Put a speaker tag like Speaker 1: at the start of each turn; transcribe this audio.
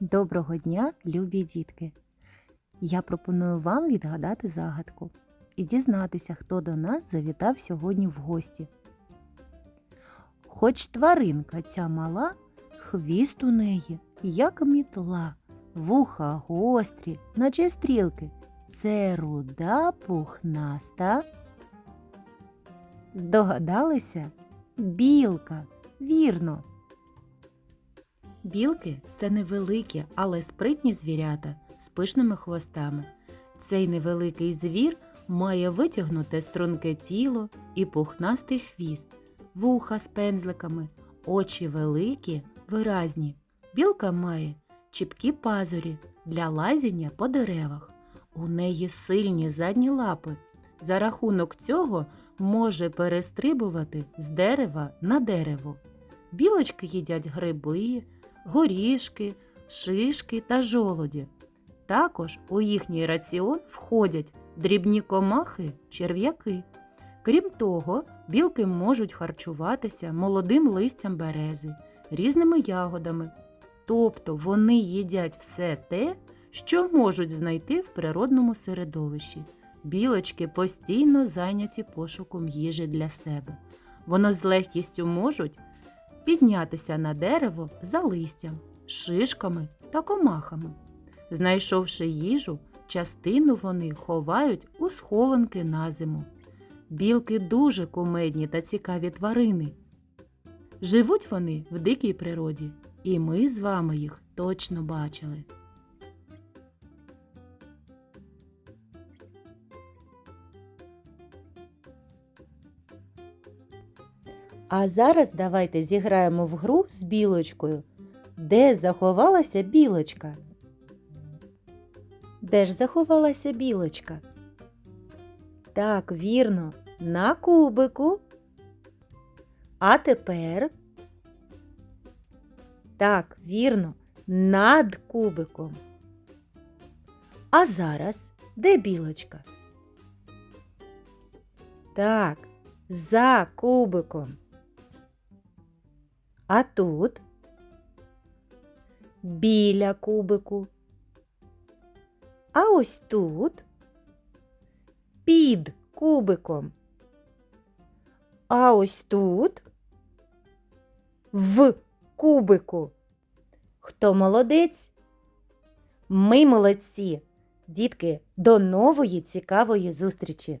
Speaker 1: Доброго дня, любі дітки! Я пропоную вам відгадати загадку і дізнатися, хто до нас завітав сьогодні в гості. Хоч тваринка ця мала, хвіст у неї, як мітла, вуха гострі, наче стрілки. Це руда пухнаста. Здогадалися? Білка, вірно. Білки це невеликі, але спритні звірята з пишними хвостами. Цей невеликий звір має витягнуте струнке тіло і пухнастий хвіст, вуха з пензликами, очі великі, виразні. Білка має чіпкі пазурі для лазіння по деревах. У неї сильні задні лапи. За рахунок цього може перестрибувати з дерева на дерево. Білочки їдять гриби, горішки, шишки та жолоді. Також у їхній раціон входять дрібні комахи, черв'яки. Крім того, білки можуть харчуватися молодим листям берези, різними ягодами. Тобто вони їдять все те, що можуть знайти в природному середовищі. Білочки постійно зайняті пошуком їжі для себе. Вони з легкістю можуть піднятися на дерево за листям, шишками та комахами. Знайшовши їжу, частину вони ховають у схованки на зиму. Білки дуже кумедні та цікаві тварини. Живуть вони в дикій природі, і ми з вами їх точно бачили. А зараз давайте зіграємо в гру з білочкою. Де заховалася білочка? Де ж заховалася білочка? Так, вірно, на кубику. А тепер. Так, вірно, над кубиком. А зараз де білочка? Так, за кубиком. А тут біля кубику. А ось тут під кубиком. А ось тут в кубику. Хто молодець? Ми молодці. Дітки, до нової цікавої зустрічі!